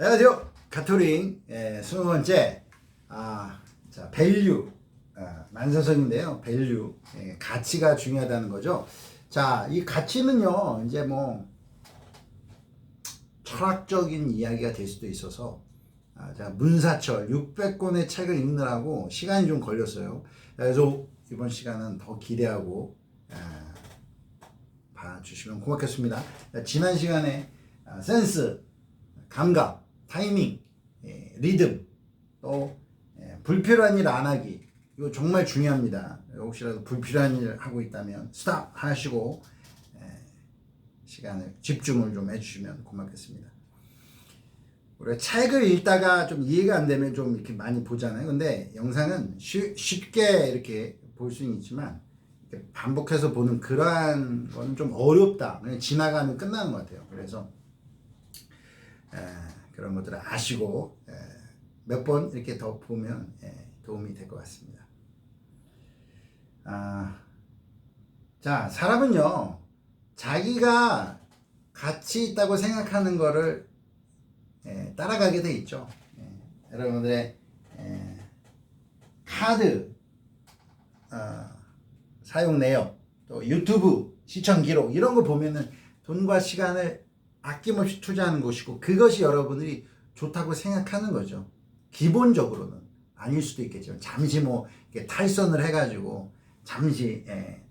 안녕하세요. 가토링 예, 20번째 아, 자, 밸류 아, 만사성인데요. 밸류 예, 가치가 중요하다는 거죠. 자, 이 가치는요. 이제 뭐 철학적인 이야기가 될 수도 있어서 아, 제가 문사철 600권의 책을 읽느라고 시간이 좀 걸렸어요. 그래서 이번 시간은 더 기대하고 아, 봐주시면 고맙겠습니다. 자, 지난 시간에 아, 센스, 감각, 타이밍, 예, 리듬, 또 예, 불필요한 일 안 하기 이거 정말 중요합니다. 혹시라도 불필요한 일 하고 있다면 스탑 하시고 예, 시간을 집중을 좀 해주시면 고맙겠습니다. 우리가 책을 읽다가 좀 이해가 안 되면 좀 이렇게 많이 보잖아요. 근데 영상은 쉬, 쉽게 이렇게 볼 수는 있지만 반복해서 보는 그러한 거는 좀 어렵다. 그냥 지나가면 끝나는 것 같아요. 그래서 에, 그런 것들을 아시고 몇 번 이렇게 더 보면 에, 도움이 될 것 같습니다. 아, 자, 사람은요, 자기가 가치 있다고 생각하는 거를 에, 따라가게 돼 있죠. 에, 여러분들의 에, 카드 어, 사용 내역, 또 유튜브 시청 기록 이런 거 보면은 돈과 시간을 아낌없이 투자하는 것이고 그것이 여러분들이 좋다고 생각하는 거죠. 기본적으로는 아닐 수도 있겠지만 잠시 뭐 탈선을 해가지고 잠시 예,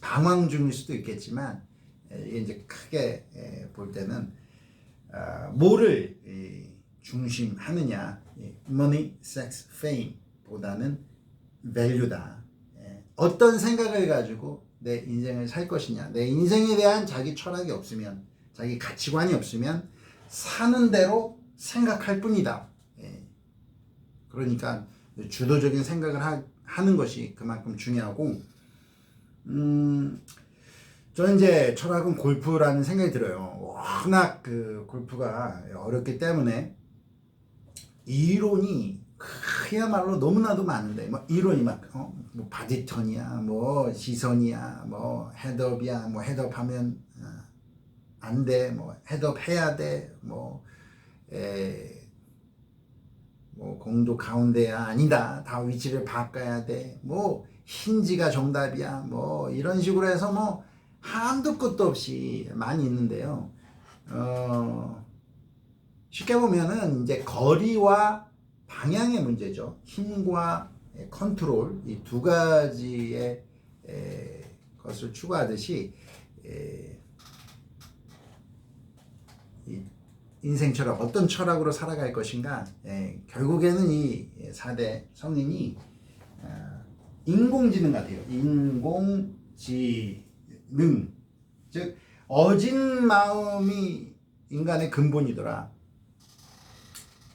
방황 중일 수도 있겠지만 예, 이제 크게 예, 볼 때는 아, 뭐를 이, 중심하느냐 이, money, sex, fame 보다는 value다. 예, 어떤 생각을 가지고 내 인생을 살 것이냐 내 인생에 대한 자기 철학이 없으면 자기 가치관이 없으면 사는 대로 생각할 뿐이다. 예. 그러니까 주도적인 생각을 하, 하는 것이 그만큼 중요하고, 음, 저는 이제 철학은 골프라는 생각이 들어요. 워낙 그 골프가 어렵기 때문에 이론이 그야말로 너무나도 많은데 뭐 이론이 막 어? 뭐 바디턴이야 뭐 시선이야 뭐 헤드업이야 뭐 헤드업 하면 어, 안 돼 뭐 헤드업 해야 돼뭐 뭐 공도 가운데야 아니다. 다 위치를 바꿔야 돼 뭐 힌지가 정답이야. 뭐 이런 식으로 해서 뭐 한도 끝도 없이 많이 있는데요. 어 쉽게 보면은 이제 거리와 방향의 문제죠. 힘과 컨트롤 이 두 가지의 에, 것을 추구하듯이 에, 이 인생 철학, 어떤 철학으로 살아갈 것인가, 예, 결국에는 이 4대 성인이 어, 인공지능 같아요. 인공지능. 즉, 어진 마음이 인간의 근본이더라.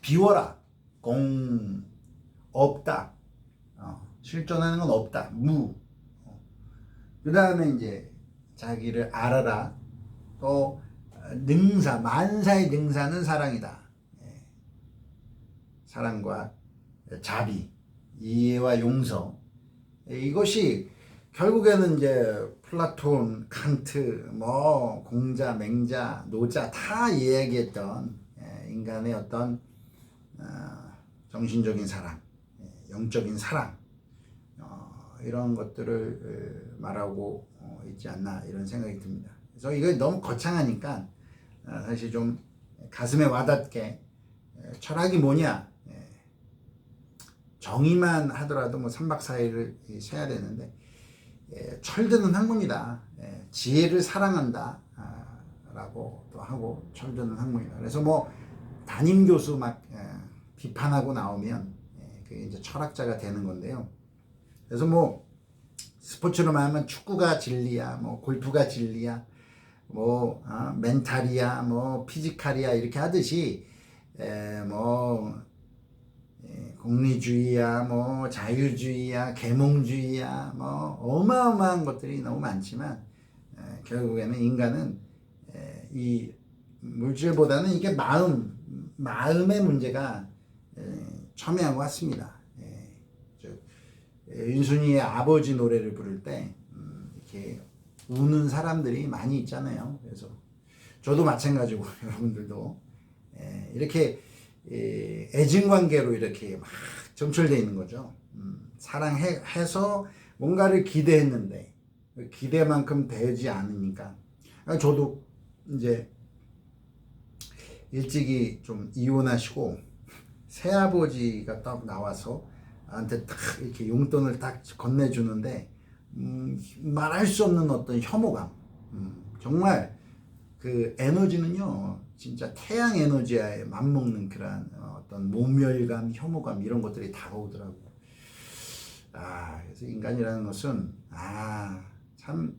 비워라. 공, 없다. 어, 실존하는 건 없다. 무. 어. 그 다음에 이제 자기를 알아라. 또 능사, 만사의 능사는 사랑이다. 예. 사랑과 자비, 이해와 용서. 예, 이것이 결국에는 이제 플라톤, 칸트, 뭐 공자, 맹자, 노자 다 이야기했던 예, 인간의 어떤 어, 정신적인 사랑, 영적인 사랑 어, 이런 것들을 말하고 어, 있지 않나 이런 생각이 듭니다. 그래서 이거 너무 거창하니까 어, 사실 좀 가슴에 와닿게 철학이 뭐냐? 정의만 하더라도 뭐 3박 4일을 쉬어야 되는데 철드는 학문이다. 지혜를 사랑한다. 아, 라고 또 하고 철드는 학문이다. 그래서 뭐 담임 교수 막 비판하고 나오면 그게 이제 철학자가 되는 건데요. 그래서 뭐 스포츠로 말하면 축구가 진리야 뭐 골프가 진리야 뭐 어, 멘탈이야, 뭐 피지컬이야 이렇게 하듯이 에, 뭐 에, 공리주의야, 뭐 자유주의야, 계몽주의야, 뭐 어마어마한 것들이 너무 많지만 에, 결국에는 인간은 에, 이 물질보다는 이게 마음, 마음의 문제가 에, 첨예한 것 같습니다. 에, 저, 윤순이의 아버지 노래를 부를 때 음, 이렇게 우는 사람들이 많이 있잖아요. 그래서 저도 마찬가지고 여러분들도 예, 이렇게 예, 애증 관계로 이렇게 막 점철되어 있는 거죠. 음, 사랑해서 뭔가를 기대했는데 그 기대만큼 되지 않으니까 아, 저도 이제 일찍이 좀 이혼하시고 새아버지가 딱 나와서 나한테 딱 이렇게 용돈을 딱 건네주는데 음, 말할 수 없는 어떤 혐오감. 음, 정말 그 에너지는요 진짜 태양 에너지에 맞먹는 그런 어떤 모멸감 혐오감 이런 것들이 다가오더라고요. 아 그래서 인간이라는 것은 아참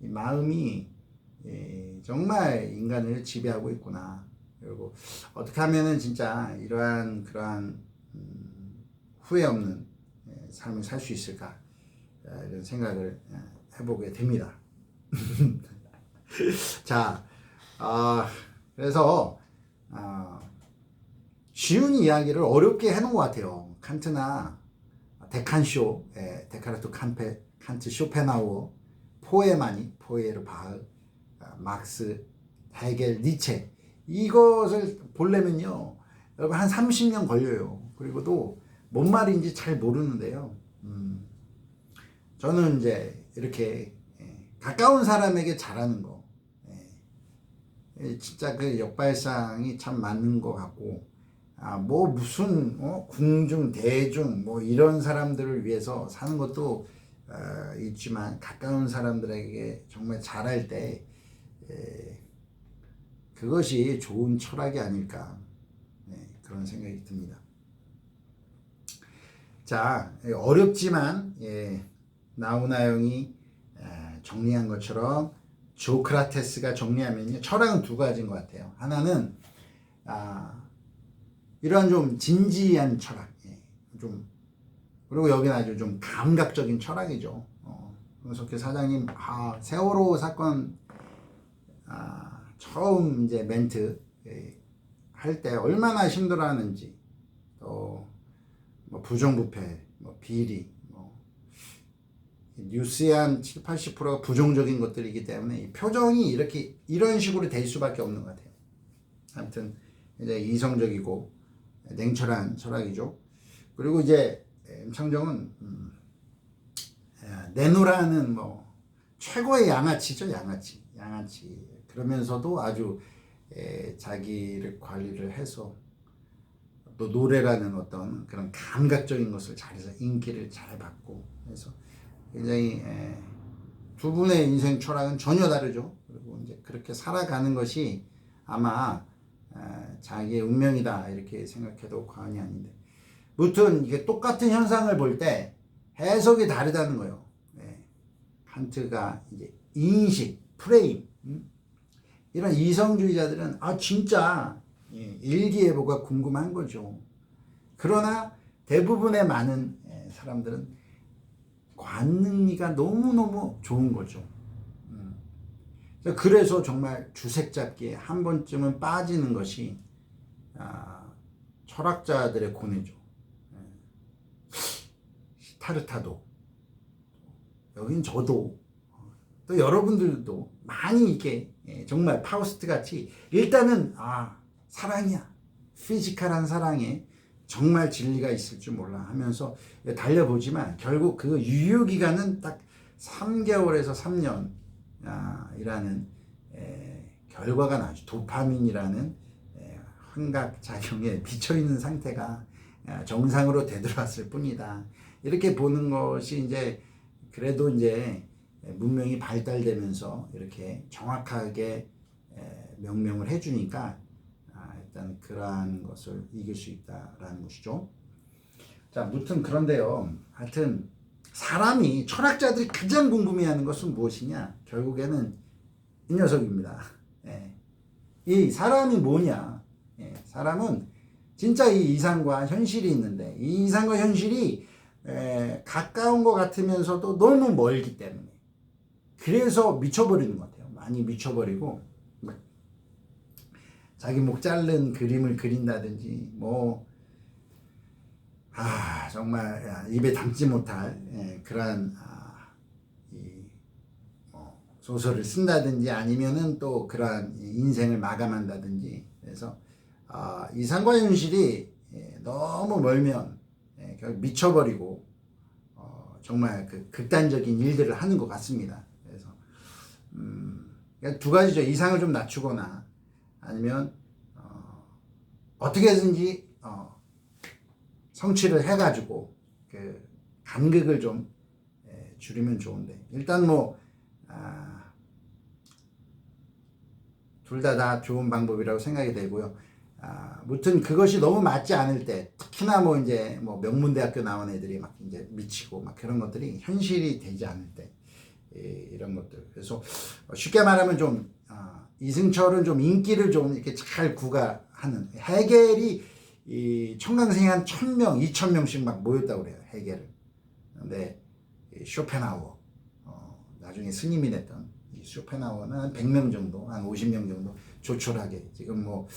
마음이 예, 정말 인간을 지배하고 있구나. 그리고 어떻게 하면은 진짜 이러한 그러한 음, 후회 없는 예, 삶을 살 수 있을까? 아, 이런 생각을 예, 해보게 됩니다. 자, 아, 그래서 아, 쉬운 이야기를 어렵게 해놓은 것 같아요. 칸트나 데칸쇼, 예, 데카르트 칸페, 칸트 쇼펜하우어, 포에마니, 포에르 바흐, 아, 막스, 헤겔, 니체 이것을 보려면요 여러분 한 30년 걸려요. 그리고도 뭔 말인지 잘 모르는데요. 음, 저는 이제 이렇게 예, 가까운 사람에게 잘하는 거 예, 진짜 그 역발상이 참 맞는 것 같고 아, 뭐 무슨 어? 궁중 대중 뭐 이런 사람들을 위해서 사는 것도 어, 있지만 가까운 사람들에게 정말 잘할 때 예, 그것이 좋은 철학이 아닐까 네, 그런 생각이 듭니다. 자 어렵지만 예, 나우나영이 정리한 것처럼 조크라테스가 정리하면요 철학은 두 가지인 것 같아요. 하나는 아, 이러한 좀 진지한 철학, 예, 좀 그리고 여기는 아주 좀 감각적인 철학이죠. 어, 손석희 사장님, 아, 세월호 사건 아, 처음 이제 멘트 예, 할때 얼마나 힘들어하는지 또 뭐 부정부패, 뭐 비리, 뭐 뉴스의 한 7, 80%가 부정적인 것들이기 때문에 이 표정이 이렇게 이런 식으로 될 수밖에 없는 것 같아요. 아무튼 이제 이성적이고 냉철한 철학이죠. 그리고 이제 임창정은 음, 내노라는 뭐 최고의 양아치죠, 양아치, 양아치. 그러면서도 아주 에, 자기를 관리를 해서 또 노래라는 어떤 그런 감각적인 것을 잘해서 인기를 잘 받고 해서 굉장히 에, 두 분의 인생 철학은 전혀 다르죠. 그리고 이제 그렇게 살아가는 것이 아마 에, 자기의 운명이다 이렇게 생각해도 과언이 아닌데, 무튼 이게 똑같은 현상을 볼 때 해석이 다르다는 거예요. 네. 칸트가 이제 인식, 프레임, 음? 이런 이성주의자들은 아 진짜 예, 일기예보가 궁금한 거죠. 그러나 대부분의 많은 예, 사람들은 관능미가 너무너무 좋은 거죠. 음. 그래서 정말 주색 잡기에 한 번쯤은 빠지는 것이 아, 철학자들의 고뇌죠. 타르타도 여긴 저도 또 여러분들도 많이 이렇게 예, 정말 파우스트 같이 일단은 아 사랑이야 피지컬한 사랑에 정말 진리가 있을 줄 몰라 하면서 달려보지만 결국 그 유효 기간은 딱 3개월에서 3년 이라는 결과가 나죠. 도파민이라는 환각 작용에 비쳐 있는 상태가 정상으로 되돌아왔을 뿐이다. 이렇게 보는 것이 이제 그래도 이제 문명이 발달되면서 이렇게 정확하게 명명을 해주니까 아, 일단 그러한 것을 이길 수 있다라는 것이죠. 자, 무튼 그런데요. 하여튼 사람이 철학자들이 가장 궁금해하는 것은 무엇이냐? 결국에는 이 녀석입니다. 예. 이 사람이 뭐냐? 예. 사람은 진짜 이 이상과 현실이 있는데 이 이상과 현실이 에, 가까운 것 같으면서도 너무 멀기 때문에 그래서 미쳐버리는 것 같아요. 많이 미쳐버리고 자기 목 자른 그림을 그린다든지 뭐 아, 정말 입에 담지 못할 예, 그러한 아, 이, 뭐 소설을 쓴다든지 아니면은 또 그러한 인생을 마감한다든지 그래서 아, 이 상과 현실이 예, 너무 멀면 예, 결국 미쳐버리고 어, 정말 그 극단적인 일들을 하는 것 같습니다. 그래서 음, 그러니까 두 가지죠. 이상을 좀 낮추거나 아니면 어, 어떻게든지 어, 성취를 해가지고 그 간극을 좀 예, 줄이면 좋은데 일단 뭐 아, 둘다다 좋은 방법이라고 생각이 되고요. 아, 무튼 그것이 너무 맞지 않을 때 특히나 뭐 이제 뭐 명문대학교 나온 애들이 막 이제 미치고 막 그런 것들이 현실이 되지 않을 때 예, 이런 것들 그래서 쉽게 말하면 좀 아, 이승철은 좀 인기를 좀 이렇게 잘 구가 하는 해겔이 이 청강생이 한천 명, 이천 명씩 막 모였다고 그래요 해겔을. 근데 이 쇼펜하우어 어, 나중에 스님이 됐던 이 쇼펜하우어는 한 100명 정도, 한 50명 정도 조촐하게 지금 뭐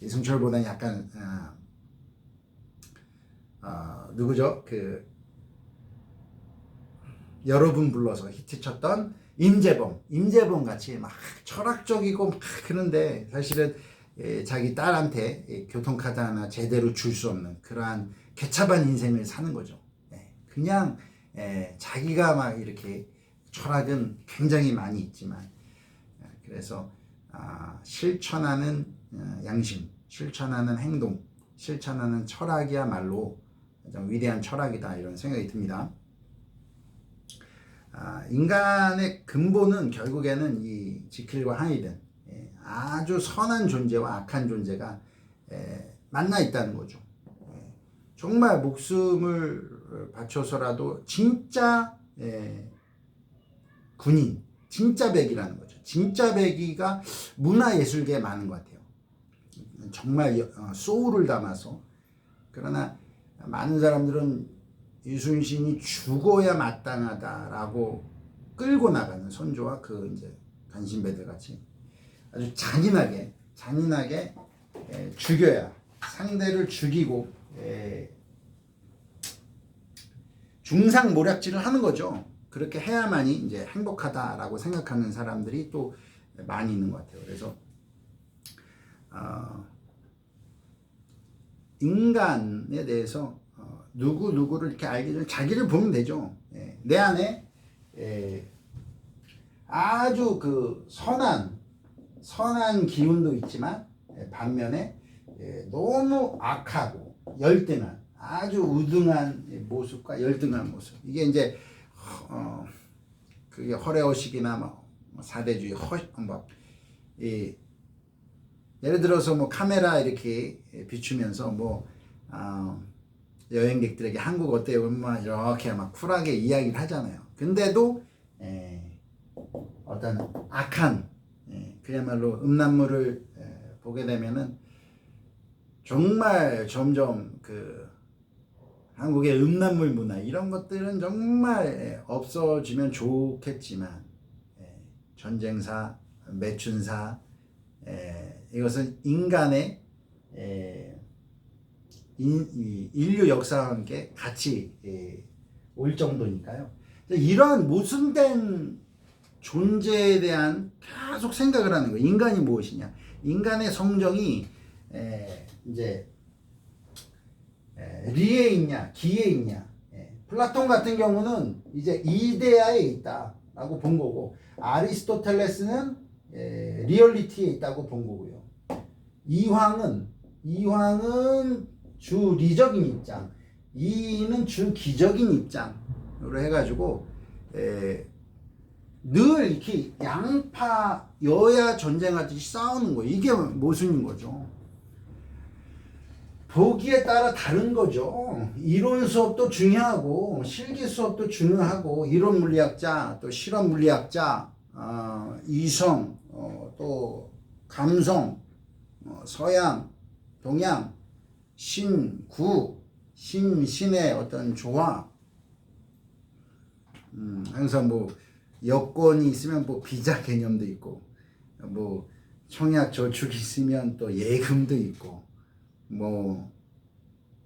이승철보다는 약간 아, 아, 누구죠? 그 여러분 불러서 히트쳤던 임재범, 임재범 같이 막 철학적이고 막 그런데 사실은 예, 자기 딸한테 예, 교통카드 하나 제대로 줄 수 없는 그러한 개차반 인생을 사는 거죠. 예, 그냥 예, 자기가 막 이렇게 철학은 굉장히 많이 있지만 예, 그래서 아, 실천하는 어, 양심, 실천하는 행동, 실천하는 철학이야말로 좀 위대한 철학이다 이런 생각이 듭니다. 아, 인간의 근본은 결국에는 이 지킬과 하이든 예, 아주 선한 존재와 악한 존재가 예, 만나 있다는 거죠. 예, 정말 목숨을 바쳐서라도 진짜 예, 군인, 진짜 백이라는 거죠. 진짜 백이가 문화예술계에 많은 것 같아요. 정말 여- 어, 소울을 담아서 그러나 많은 사람들은 이순신이 죽어야 마땅하다라고 끌고 나가는 선조와 그 이제 간신배들 같이 아주 잔인하게 잔인하게 에, 죽여야 상대를 죽이고 에, 중상 모략질을 하는 거죠. 그렇게 해야만이 이제 행복하다라고 생각하는 사람들이 또 많이 있는 것 같아요. 그래서 어, 인간에 대해서 어, 누구 누구를 이렇게 알기 전에 자기를 보면 되죠. 예, 내 안에 예, 아주 그 선한 선한 기운도 있지만 예, 반면에 예, 너무 악하고 열등한 아주 우등한 예, 모습과 열등한 모습 이게 이제 어, 그게 허례허식이나 뭐 사대주의 허뭐 예를 들어서 뭐 카메라 이렇게 비추면서 뭐 어, 여행객들에게 한국 어때요? 막 이렇게 막 쿨하게 이야기를 하잖아요. 근데도 에, 어떤 악한 에, 그야말로 음란물을 에, 보게 되면은 정말 점점 그 한국의 음란물 문화 이런 것들은 정말 에, 없어지면 좋겠지만 에, 전쟁사, 매춘사 에, 이것은 인간의 인류 역사와 함께 같이 에, 올 정도니까요. 이러한 모순된 존재에 대한 계속 생각을 하는 거예요. 인간이 무엇이냐? 인간의 성정이 에, 이제 에, 리에 있냐, 기에 있냐. 에, 플라톤 같은 경우는 이제 이데아에 있다라고 본 거고, 아리스토텔레스는 에, 리얼리티에 있다고 본 거고요. 이황은 이황은 주리적인 입장, 이는 주기적인 입장으로 해가지고 에, 늘 이렇게 양파 여야 전쟁하듯이 싸우는 거예요. 이게 모순인 거죠. 보기에 따라 다른 거죠. 이론 수업도 중요하고 실기 수업도 중요하고 이론 물리학자 또 실험 물리학자 어, 이성 어, 또 감성 어, 서양 동양 신구 신신의 어떤 조화 음, 항상 뭐 여권이 있으면 뭐 비자 개념도 있고 뭐 청약 저축이 있으면 또 예금도 있고 뭐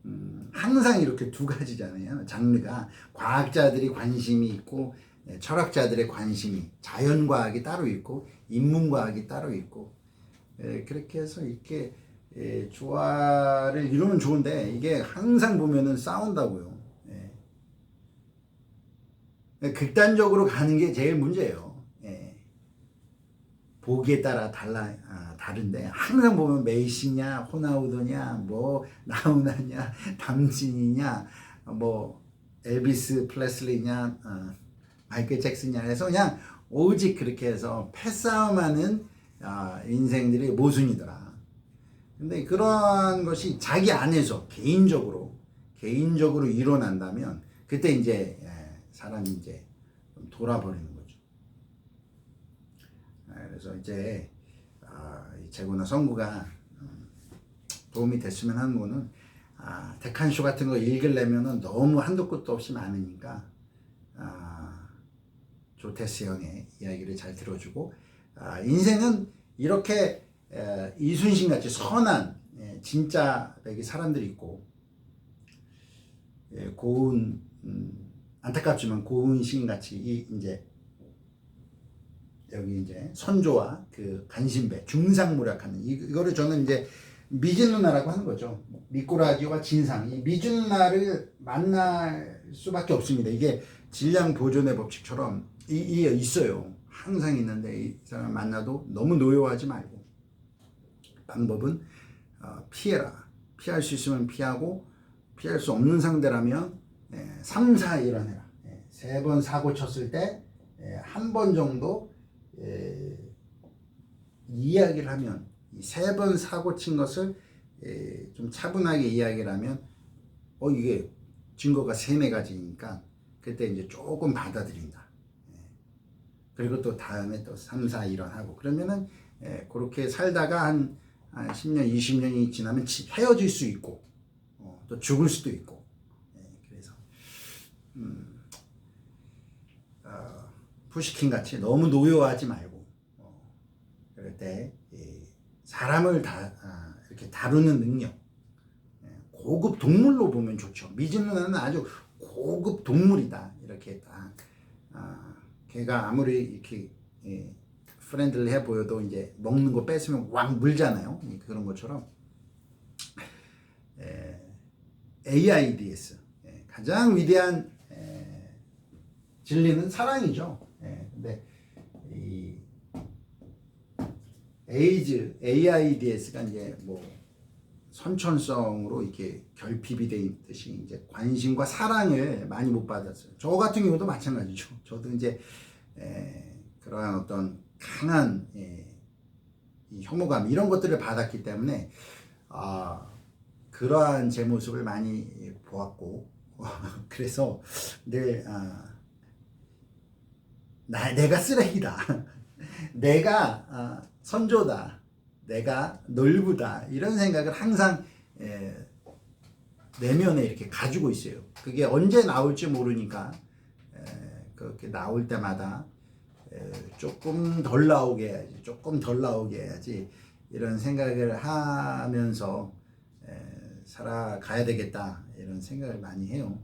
음, 항상 이렇게 두 가지잖아요. 장르가 과학자들이 관심이 있고 예, 철학자들의 관심이 자연과학이 따로 있고 인문과학이 따로 있고 예, 그렇게 해서 이렇게 예, 조화를 이루면 좋은데 이게 항상 보면은 싸운다고요. 예. 극단적으로 가는 게 제일 문제예요. 예. 보기에 따라 달라 아, 다른데 항상 보면 메이시냐 호나우드냐 뭐 나우나냐 담진이냐 뭐 엘비스 플레슬리냐 어, 마이클 잭슨이냐 해서 그냥 오직 그렇게 해서 패싸움하는 아, 인생들이 모순이더라. 근데 그러한 것이 자기 안에서 개인적으로 개인적으로 일어난다면 그때 이제 예, 사람이 이제 좀 돌아버리는 거죠. 아, 그래서 이제 아, 이 재고나 성구가 음, 도움이 됐으면 하는 거는 아, 데칸쇼 같은 거 읽으려면은 너무 한도 끝도 없이 많으니까 아, 조테스 형의 이야기를 잘 들어주고 아, 인생은 이렇게 에, 이순신 같이 선한 예, 진짜 사람들이 있고 예, 고운 음, 안타깝지만 시인 같이 이 이제 여기 이제 선조와 그 간신배 중상모략하는 이- 이거를 저는 이제 미진누나라고 하는 거죠. 미꾸라지와 진상 이 미진누나를 만날 수밖에 없습니다. 이게 질량 보존의 법칙처럼 이, 이 있어요. 항상 있는데 이 사람 만나도 너무 노여워하지 말고 방법은 어, 피해라. 피할 수 있으면 피하고 피할 수 없는 상대라면 예, 3, 4, 1원 해라. 예, 세번 사고 쳤을 때한번 정도 예, 이야기를 하면 세 번 사고 친 것을 예, 좀 차분하게 이야기를 하면 어 이게 증거가 세네 가지니까 그때 이제 조금 받아들인다. 예. 그리고 또 다음에 또 3, 4, 1원 하고 그러면은 예, 그렇게 살다가 한, 한 10년, 20년이 지나면 치- 헤어질 수 있고 어, 또 죽을 수도 있고 예, 음, 어, 푸시킨 같이 너무 노여워하지 말고 어, 그럴 때 이, 사람을 다 아, 이렇게 다루는 능력. 예, 고급 동물로 보면 좋죠. 미진 누나는 아주 고급 동물이다. 이렇게 딱 아, 걔가 아무리 이렇게 예, 프렌들리해 보여도 이제 먹는 거 뺏으면 왕 물잖아요. 예, 그런 것처럼. 예, AIDS 예, 가장 위대한 예, 진리는 사랑이죠. 예, 근데 이 에이즈, AIDS가 이제 뭐 선천성으로 이렇게 결핍이 돼 있듯이 이제 관심과 사랑을 많이 못 받았어요. 저 같은 경우도 마찬가지죠. 저도 이제 에, 그러한 어떤 강한 예, 이 혐오감 이런 것들을 받았기 때문에 아 그러한 제 모습을 많이 보았고 그래서 늘 아, 나 내가 쓰레기다. 내가 아, 선조다. 내가 놀부다. 이런 생각을 항상 에, 내면에 이렇게 가지고 있어요. 그게 언제 나올지 모르니까 에, 그렇게 나올 때마다 에, 조금 덜 나오게 해야지. 조금 덜 나오게 해야지. 이런 생각을 하면서 에, 살아가야 되겠다. 이런 생각을 많이 해요.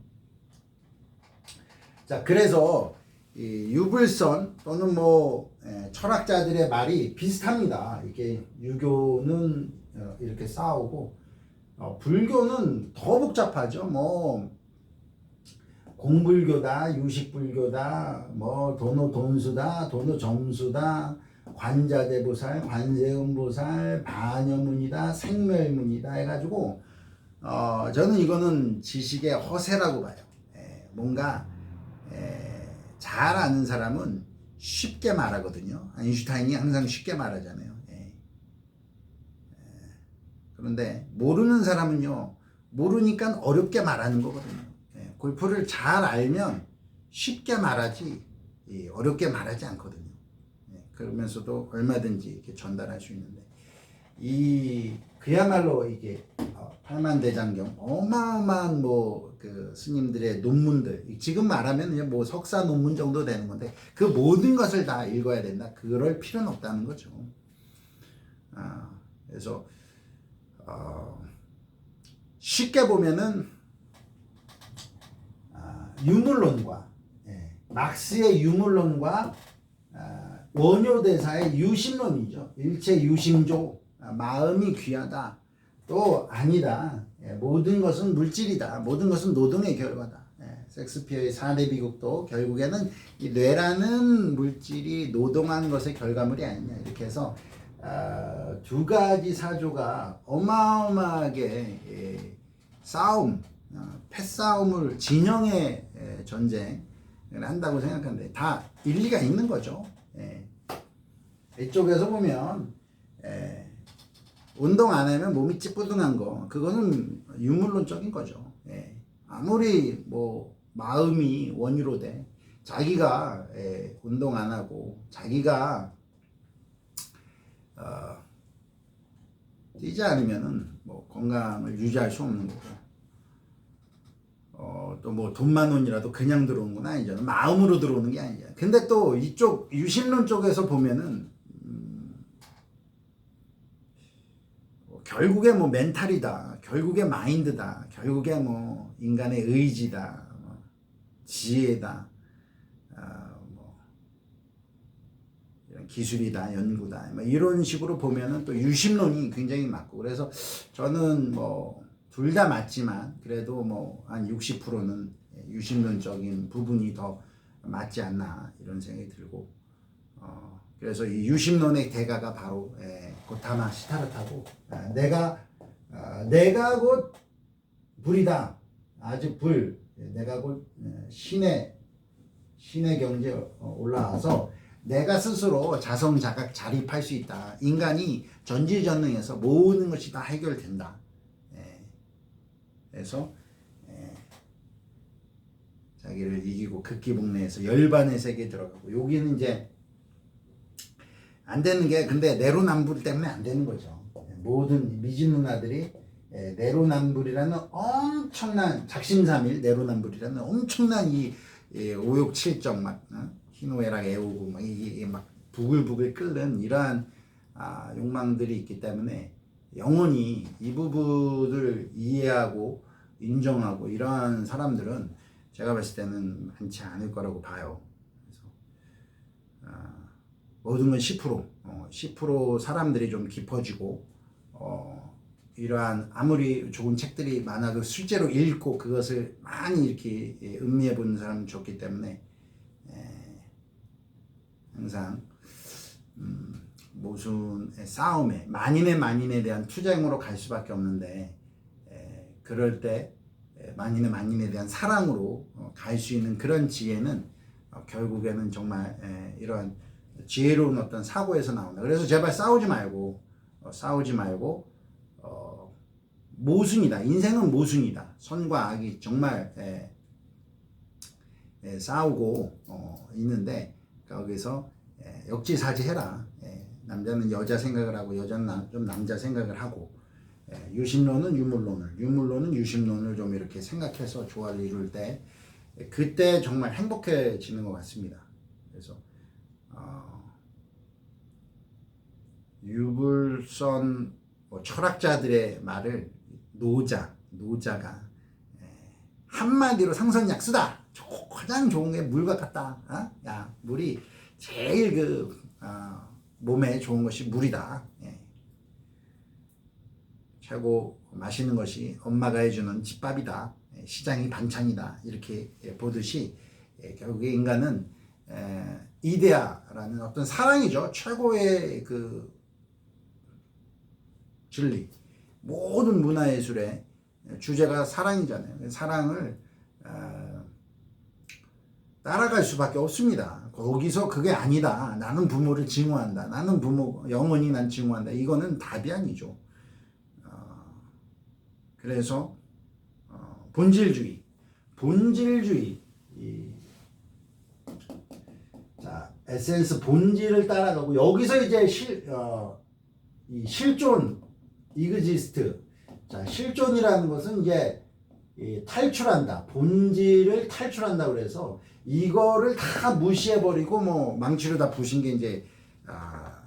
자, 그래서 이 유불선 또는 뭐 에, 철학자들의 말이 비슷합니다. 이게 유교는 어, 이렇게 싸우고 어, 불교는 더 복잡하죠. 뭐 공불교다, 유식불교다, 뭐 도노 돈수다, 도노 점수다, 관자대보살, 관세음보살, 반여문이다, 생멸문이다 해가지고 어, 저는 이거는 지식의 허세라고 봐요. 에, 뭔가 에, 잘 아는 사람은 쉽게 말하거든요. 아인슈타인이 항상 쉽게 말하잖아요. 예. 에, 그런데 모르는 사람은요, 모르니까 어렵게 말하는 거거든요. 예, 골프를 잘 알면 쉽게 말하지, 예, 어렵게 말하지 않거든요. 예, 그러면서도 얼마든지 이렇게 전달할 수 있는데, 이, 그야말로 이게, 어, 팔만대장경, 어마어마한 뭐, 그 스님들의 논문들, 지금 말하면 그냥 뭐 석사 논문 정도 되는 건데, 그 모든 것을 다 읽어야 된다. 그럴 필요는 없다는 거죠. 아, 그래서, 어, 쉽게 보면은 아, 유물론과 예, 막스의 유물론과 아, 원효대사의 유심론이죠. 일체 유심조 아, 마음이 귀하다. 또 아니다. 예, 모든 것은 물질이다. 모든 것은 노동의 결과다. 예, 섹스피어의 4대 비극도 결국에는 이 뇌라는 물질이 노동한 것의 결과물이 아니냐 이렇게 해서 아, 두 가지 사조가 어마어마하게 예, 싸움, 어, 패싸움을 진영의 예, 전쟁을 한다고 생각하는데 다 일리가 있는 거죠. 예. 이쪽에서 보면 예, 운동 안 하면 몸이 찌뿌둥한 거 그거는 유물론적인 거죠. 예. 아무리 뭐 마음이 원유로 돼 자기가 예, 운동 안 하고 자기가 어, 뛰지 않으면은 뭐 건강을 유지할 수 없는 거고 어, 또 뭐 돈만 원이라도 그냥 들어오는 건 아니죠. 마음으로 들어오는 게 아니죠. 근데 또 이쪽 유신론 쪽에서 보면은 뭐 결국에 뭐 멘탈이다, 결국에 마인드다, 결국에 뭐 인간의 의지다, 뭐 지혜다, 아, 뭐 이런 기술이다, 연구다, 뭐 이런 식으로 보면은 또 유심론이 굉장히 맞고. 그래서 저는 뭐 둘 다 맞지만 그래도 뭐 한 60%는 유심론적인 부분이 더 맞지 않나 이런 생각이 들고 어, 그래서 이 유심론의 대가가 바로 예, 고타마 시타르타고 아, 내가 아, 내가 곧 불이다. 아주 불. 예, 내가 곧 예, 신의 신의 경지에 어, 올라와서 내가 스스로 자성자각 자립할 수 있다. 인간이 전지전능해서 모든 것이 다 해결된다. 예, 그래서 예, 자기를 이기고 극기복내에서 열반의 세계에 들어가고 여기는 이제 안 되는 게 근데 내로남불 때문에 안 되는 거죠. 모든 미진 누나들이 예, 내로남불이라는 엄청난 작심삼일 내로남불이라는 엄청난 이 예, 오욕칠정 막 어? 희노애락 애우고 막 이게 막 부글부글 끓는 이러한 아, 욕망들이 있기 때문에 영원히 이 부분을 이해하고 인정하고 이러한 사람들은 제가 봤을 때는 많지 않을 거라고 봐요. 모든 건 10%, 어, 10% 사람들이 좀 깊어지고, 어, 이러한 아무리 좋은 책들이 많아도 실제로 읽고 그것을 많이 이렇게 예, 음미해 보는 사람은 좋기 때문에, 에, 항상, 음, 모순의 싸움에, 만인의 만인에 대한 투쟁으로 갈 수밖에 없는데, 에, 그럴 때, 에, 만인의 만인에 대한 사랑으로 어, 갈수 있는 그런 지혜는 어, 결국에는 정말 에, 이러한 지혜로운 어떤 사고에서 나온다. 그래서 제발 싸우지 말고 어, 싸우지 말고 어, 모순이다. 인생은 모순이다. 선과 악이 정말 예, 예, 싸우고 어, 있는데 거기서 예, 역지사지해라. 예, 남자는 여자 생각을 하고 여자는 남, 좀 남자 생각을 하고 예, 유심론은 유물론을 유물론은 유심론을 좀 이렇게 생각해서 조화를 이룰 때 예, 그때 정말 행복해지는 것 같습니다. 그래서 어, 유불선 뭐 철학자들의 말을 노자 노자가 에, 한마디로 상선약수다 조- 가장 좋은 게 물과 같다 어? 야 물이 제일 그 어, 몸에 좋은 것이 물이다 예. 최고 맛있는 것이 엄마가 해주는 집밥이다 예, 시장이 반찬이다 이렇게 예, 보듯이 예, 결국에 인간은 에, 이데아라는 어떤 사랑이죠. 최고의 그 진리. 모든 문화예술의 주제가 사랑이잖아요. 사랑을 어, 따라갈 수밖에 없습니다. 거기서 그게 아니다. 나는 부모를 증오한다. 나는 부모 영원히 난 증오한다. 이거는 답이 아니죠. 어, 그래서 어, 본질주의, 본질주의. 이, 자, 에센스 본질을 따라가고 여기서 이제 실, 어, 이 실존, 이그지스트. 자, 실존이라는 것은 이제 이 탈출한다. 본질을 탈출한다 그래서 이거를 다 무시해 버리고 뭐 망치로 다 부신 게 이제 아,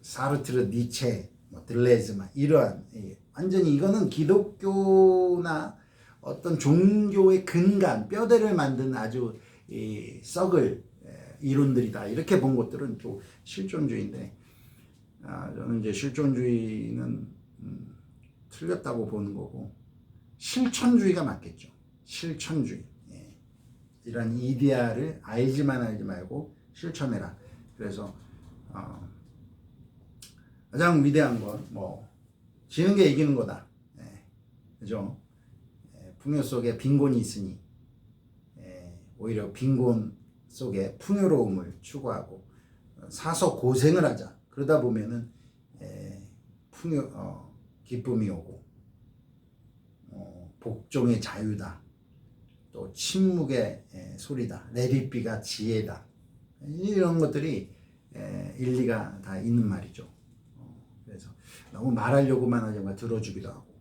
사르트르, 니체, 뭐 들레즈 막 이러한 예, 완전히 이거는 기독교나 어떤 종교의 근간, 뼈대를 만든 아주 이 썩을 예, 이론들이다. 이렇게 본 것들은 또 실존주의인데, 아, 저는 이제 실존주의는 음, 틀렸다고 보는 거고 실천주의가 맞겠죠. 실천주의. 예. 이런 이데아를 알지만 알지 말고 실천해라. 그래서 어, 가장 위대한 건 뭐 지는 게 이기는 거다. 예. 그죠? 예, 풍요 속에 빈곤이 있으니 예, 오히려 빈곤 속에 풍요로움을 추구하고 어, 사서 고생을 하자. 그러다 보면은 예, 풍요 어, 기쁨이 오고 어, 복종의 자유다. 또 침묵의 예, 소리다. 내리비가 지혜다. 이런 것들이 예, 일리가 다 있는 말이죠. 어, 그래서 너무 말하려고만 하지 마 들어주기도 하고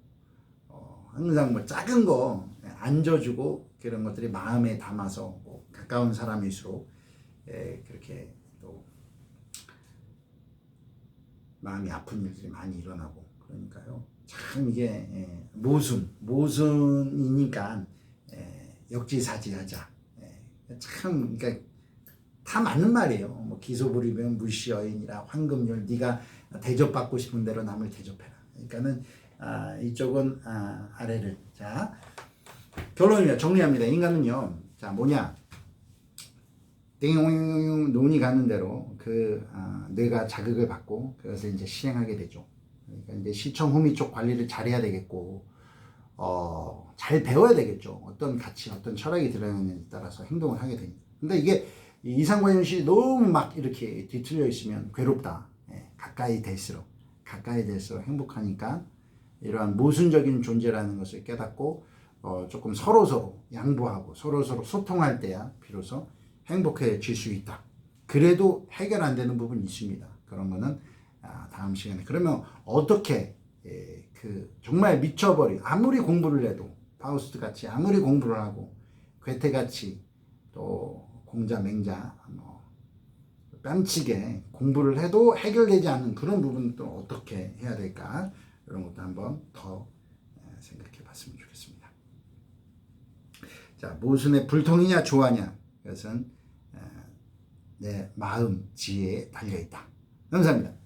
어, 항상 뭐 작은 거 예, 안져주고 그런 것들이 마음에 담아서 뭐 가까운 사람일수록 예, 그렇게 또 마음이 아픈 일들이 많이 일어나고 그러니까요. 참 이게 예, 모순 모순이니까 예, 역지사지하자. 예, 참 그러니까 다 맞는 말이에요. 뭐 기소불이면 물시여인이라 황금률 네가 대접받고 싶은 대로 남을 대접해라. 그러니까는 아, 이쪽은 아, 아래를 자 결론입니다. 정리합니다. 인간은요. 자 뭐냐 띵용 논이 가는 대로 그 아, 뇌가 자극을 받고 그것을 이제 실행하게 되죠. 그러니까 이제 시청 후미 쪽 관리를 잘해야 되겠고 어, 잘 배워야 되겠죠. 어떤 가치, 어떤 철학이 들어있는지에 따라서 행동을 하게 되니까. 근데 이게 이 이상관 현실이 너무 막 이렇게 뒤틀려 있으면 괴롭다. 예, 가까이 될수록 가까이 될수록 행복하니까 이러한 모순적인 존재라는 것을 깨닫고 어, 조금 서로 서로 양보하고 서로 서로 소통할 때야 비로소 행복해질 수 있다. 그래도 해결 안 되는 부분이 있습니다. 그런 거는 아, 다음 시간에 그러면 어떻게 예, 그 정말 미쳐버리 아무리 공부를 해도 파우스트 같이 아무리 공부를 하고 괴테 같이 또 공자 맹자 뭐 뺨치게 공부를 해도 해결되지 않는 그런 부분도 어떻게 해야 될까 이런 것도 한번 더 예, 생각해 봤으면 좋겠습니다. 자 모순의 불통이냐 조화냐 그것은 에, 내 마음 지혜에 달려 있다. 감사합니다.